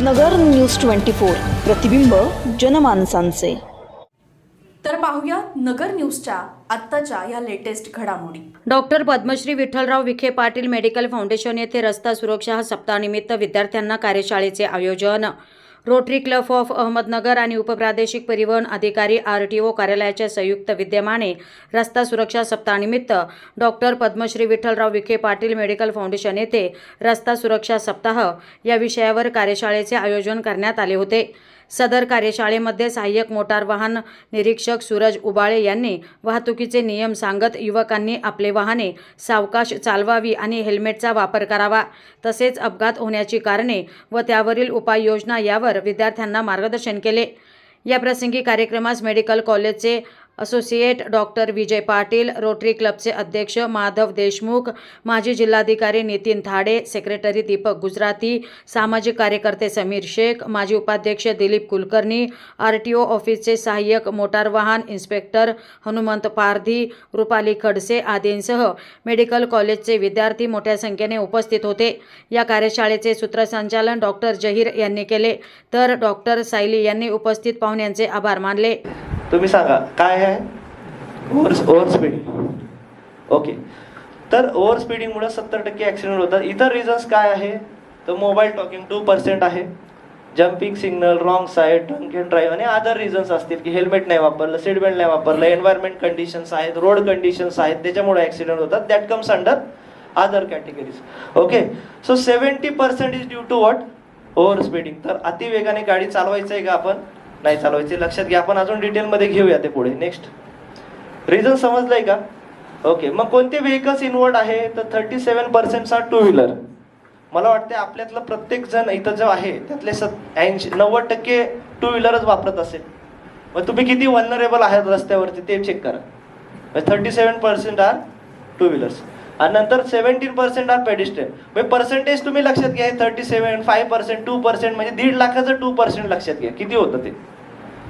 नगर news twenty four. प्रतिबिंब जनमानसांचे. तर पाहूया नगर न्यूजच्या आत्ताच्या या लेटेस्ट घडामोडी. Doctor Padmashri Vitthalrao Vikhe Patil medical foundation येथे रस्ता सुरक्षा सप्ताहानिमित्त विद्यार्थ्यांना कार्यशाळेचे आयोजन. रोटरी क्लब ऑफ अहमदनगर आणि उपप्रादेशिक परिवहन अधिकारी आर टी ओ कार्यालयाच्या संयुक्त विद्यमाने रस्ता सुरक्षा सप्ताहानिमित्त doctor Padmashri Vitthalrao Vikhe Patil medical foundation येथे रस्ता सुरक्षा सप्ताह या विषयावर कार्यशाळेचे आयोजन करण्यात आले होते. सदर कार्यशाळेमध्ये सहाय्यक मोटार वाहन निरीक्षक सूरज उबाळे यांनी वाहतुकीचे नियम सांगत युवकांनी आपले वाहने सावकाश चालवावी आणि हेल्मेटचा वापर करावा. तसेच अपघात होण्याची कारणे व त्यावरील उपाययोजना यावर विद्यार्थ्यांना मार्गदर्शन केले. या प्रसंगी कार्यक्रमास मेडिकल कॉलेजचे associate doctor Vijay Patil Rotary क्लबचे अध्यक्ष माधव देशमुख माजी जिल्हाधिकारी नितीन थाडे सेक्रेटरी दीपक गुजराती सामाजिक कार्यकर्ते समीर शेख माजी उपाध्यक्ष Dilip Kulkarni R T O ऑफिसचे सहाय्यक मोटार वाहन इन्स्पेक्टर हनुमंत पारधी रुपाली खडसे आदींसह मेडिकल कॉलेजचे विद्यार्थी मोठ्या संख्येने उपस्थित होते. या कार्यशाळेचे सूत्रसंचालन डॉक्टर जहीर यांनी केले. तर डॉक्टर सायली यांनी उपस्थित पाहुण्यांचे आभार मानले. तुम्ही सांगा काय आहे? Over over speeding. ओके. तर ओव्हर स्पीडिंगमुळे सत्तर टक्के ॲक्सिडेंट होतात. इतर रिझन्स काय आहे? तर मोबाईल टॉकिंग टू पर्सेंट आहे. Jumping signal wrong side drunk and drive आणि अदर रिझन्स असतील की हेल्मेट नाही वापरलं सीट बेल्ट नाही वापरलं एन्व्हायरमेंट कंडिशन्स आहेत रोड कंडिशन्स आहेत त्याच्यामुळे ॲक्सिडेंट होतात. That comes under other categories okay so seventy percent is due to what over speeding तर अतिवेगाने गाडी चालवायचं आहे का आपण? नाही चालवायचे. लक्षात घ्या आपण अजून डिटेलमध्ये घेऊया ते पुढे. नेक्स्ट रिझन समजलंय का? ओके मग कोणते व्हेकल्स इन्वॉल्ड आहे? तर थर्टी सेवन पर्सेंट हा टू व्हीलर मला वाटते आपल्यातलं प्रत्येक जण इथं जो आहे त्यातले सत ऐंशी नव्वद टक्के टू व्हीलरच वापरत असेल. मग तुम्ही किती वल्नरेबल आहेत रस्त्यावरती ते चेक करा. Thirty seven percent are two wheelers आणि नंतर सेव्हन्टीन पर्सेंट आर पेडिस्ट्रियन म्हणजे पर्सेंटेज तुम्ही लक्षात घ्या thirty seven five percent two percent म्हणजे दीड लाखाचं टू पर्सेंट लक्षात घ्या. किती होतं ते?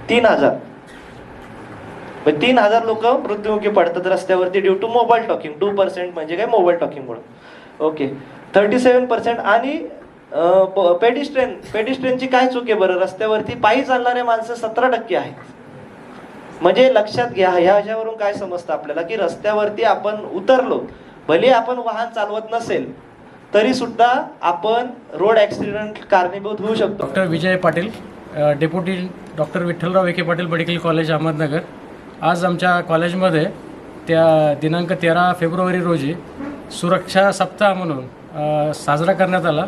तीन हजार. म्हणजे तीन हजार लोक मृत्युमुखी पडतात रस्त्यावरती due to mobile talking two percent म्हणजे काय? मोबाईल टॉकिंगमुळे ओके थर्टी सेवन पर्सेंट आणि पेडिस्ट्रेन पेडिस्ट्रेनची काय चूक आहे बरं? रस्त्यावरती पायी चालणारे माणसं सतरा टक्के आहेत. म्हणजे लक्षात घ्या ह्या ह्याच्यावरून काय समजतं आपल्याला? की रस्त्यावरती आपण उतरलो भले आपण वाहन चालवत नसेल तरी सुद्धा आपण रोड ऍक्सिडेंट कारणीभूत होऊ शकतो. Doctor Vijay Patil deputy doctor Vitthalrao Vikhe Patil medical college Ahmednagar. आज आमच्या कॉलेजमध्ये त्या दिनांक तेरा फेब्रुवारी रोजी सुरक्षा सप्ताह म्हणून साजरा करण्यात आला.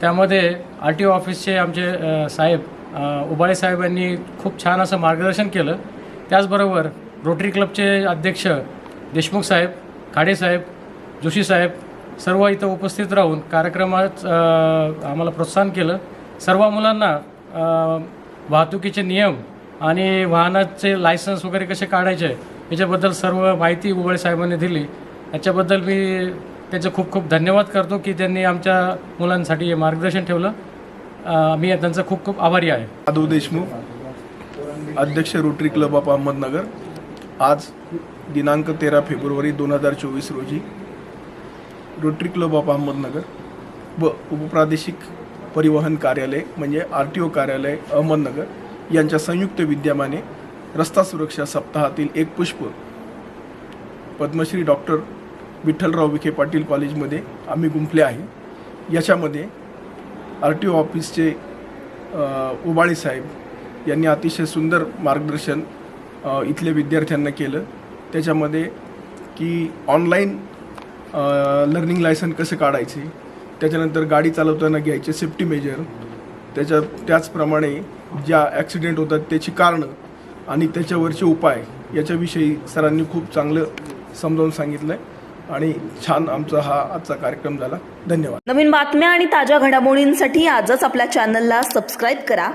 त्यामध्ये आर टी ओ ऑफिसचे आमचे साहेब उबाळे साहेब यांनी खूप छान असं मार्गदर्शन केलं. त्याचबरोबर रोटरी क्लबचे अध्यक्ष देशमुख साहेब खाडे साहेब जोशी साहेब सर्व इथं उपस्थित राहून कार्यक्रमात आम्हाला प्रोत्साहन केलं. सर्व मुलांना वाहतुकीचे नियम आणि वाहनाचे लायसन्स वगैरे कसे काढायचे याच्याबद्दल सर्व माहिती उबळे साहेबांनी दिली. याच्याबद्दल मी त्यांचे खूप खूप धन्यवाद करतो की त्यांनी आमच्या मुलांसाठी हे मार्गदर्शन ठेवलं. मी त्यांचा खूप खूप आभारी आहे. माधव देशमुख अध्यक्ष रोटरी क्लब ऑफ अहमदनगर. आज दिनांक तेरा फेब्रुवारी दोन हजार चोवीस रोजी रोटरी क्लब ऑफ अहमदनगर व उपप्रादेशिक परिवहन कार्यालय म्हणजे आर टी ओ कार्यालय अहमदनगर यांच्या संयुक्त विद्यमाने रस्ता सुरक्षा सप्ताहातील एक पुष्प पद्मश्री डॉक्टर विठ्ठलराव विखे पाटील कॉलेजमध्ये आम्ही गुंफले आहे. याच्यामध्ये आर टी ओ ऑफिसचे उबाळेसाहेब उबाळे साहेब यांनी अतिशय सुंदर मार्गदर्शन इथल्या विद्यार्थ्यांना केलं. त्याच्यामध्ये की ऑनलाईन लर्निंग लायसन कसं काढायचे? त्याच्यानंतर गाडी चालवताना घ्यायचे सेफ्टी मेजर त्याच्या त्याचप्रमाणे ज्या ॲक्सिडेंट होतात त्याची कारणं आणि त्याच्यावरचे उपाय याच्याविषयी सरांनी खूप चांगलं समजावून सांगितलं आहे आणि छान आमचा हा आजचा कार्यक्रम झाला. धन्यवाद. नवीन बातम्या आणि ताज्या घडामोडींसाठी आजच आपल्या चॅनलला सबस्क्राईब करा.